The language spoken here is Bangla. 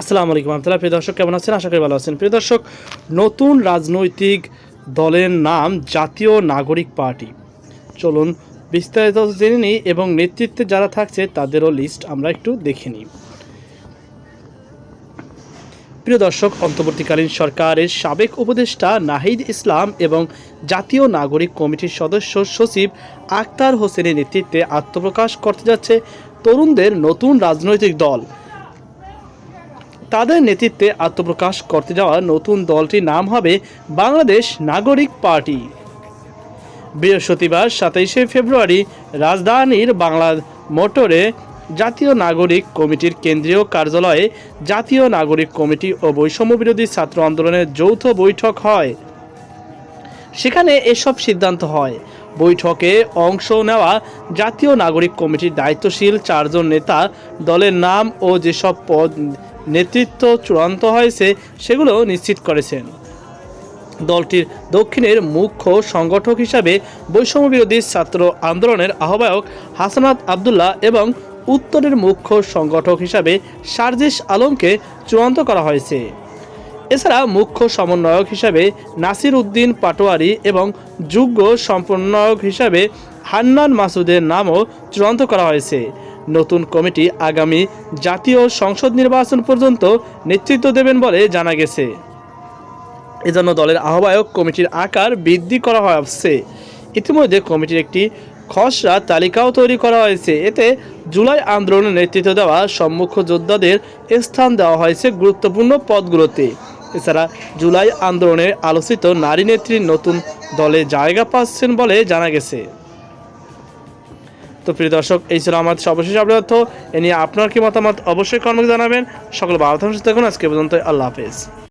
আসসালামু আলাইকুম রহমতুল্লাহ। প্রিয় দর্শক, কেমন আছেন? আশা করি ভালো আছেন। প্রিয় দর্শক, নতুন রাজনৈতিক দলের নাম জাতীয় নাগরিক পার্টি। চলুন বিস্তারিত জেনে নিই এবং নেতৃত্বে যারা থাকছে তাদেরও লিস্ট আমরা একটু দেখে নিই। প্রিয় দর্শক, অন্তর্বর্তীকালীন সরকারের সাবেক উপদেষ্টা নাহিদ ইসলাম এবং জাতীয় নাগরিক কমিটির সদস্য সচিব আক্তার হোসেনের নেতৃত্বে আত্মপ্রকাশ করতে যাচ্ছে তরুণদের নতুন রাজনৈতিক দল। তাদের নেতৃত্বে আত্মপ্রকাশ করতে যাওয়া নতুন দলটির নাম হবে বাংলাদেশ নাগরিক পার্টি। বৃহস্পতিবার সাতাইশে ফেব্রুয়ারি রাজধানীর বাংলা মোটরে জাতীয় নাগরিক কমিটির কেন্দ্রীয় কার্যালয়ে জাতীয় নাগরিক কমিটি ও বৈষম্য বিরোধী ছাত্র আন্দোলনের যৌথ বৈঠক হয়। সেখানে এসব সিদ্ধান্ত হয়। বৈঠকে অংশ নেওয়া জাতীয় নাগরিক কমিটির দায়িত্বশীল চারজন নেতা দলের নাম ও যেসব পদ নেতৃত্ব চূড়ান্ত হয়েছে সেগুলো নিশ্চিত করেছেন। দলটির দক্ষিণের মুখ্য সংগঠক হিসাবে বৈষম্য বিরোধী ছাত্র আন্দোলনের আহ্বায়ক হাসানাত আবদুল্লাহ এবং উত্তরের মুখ্য সংগঠক হিসাবে সার্জিস আলমকে চূড়ান্ত করা হয়েছে। এছাড়া মুখ্য সমন্বয়ক হিসাবে নাসির উদ্দিন পাটোয়ারি এবং যোগ্য সমন্বয়ক হিসাবে হান্নান মাসুদের নামও চূড়ান্ত করা হয়েছে। নতুন কমিটি আগামী জাতীয় সংসদ নির্বাচন পর্যন্ত নেতৃত্ব দেবেন বলে জানা গেছে। এজন্য দলের আহ্বায়ক কমিটির আকার বৃদ্ধি করা হচ্ছে ইতিমধ্যে কমিটির একটি খসড়া তালিকাও তৈরি করা হয়েছে। এতে জুলাই আন্দোলনে নেতৃত্ব দেওয়া সম্মুখ যোদ্ধাদের স্থান দেওয়া হয়েছে গুরুত্বপূর্ণ পদগুলোতে। এছাড়া জুলাই আন্দোলনে আলোচিত নারী নেত্রীর নতুন দলে জায়গা পাচ্ছেন বলে জানা গেছে। তো প্রিয় দর্শক, এই ছিল আমার সর্বশেষ তথ্য। এ নিয়ে আপনার কি মতামত? অবশ্যই কর্মকে জানাবেন। সকল ভালো থাকুন আজকে পর্যন্ত আল্লাহ হাফেজ।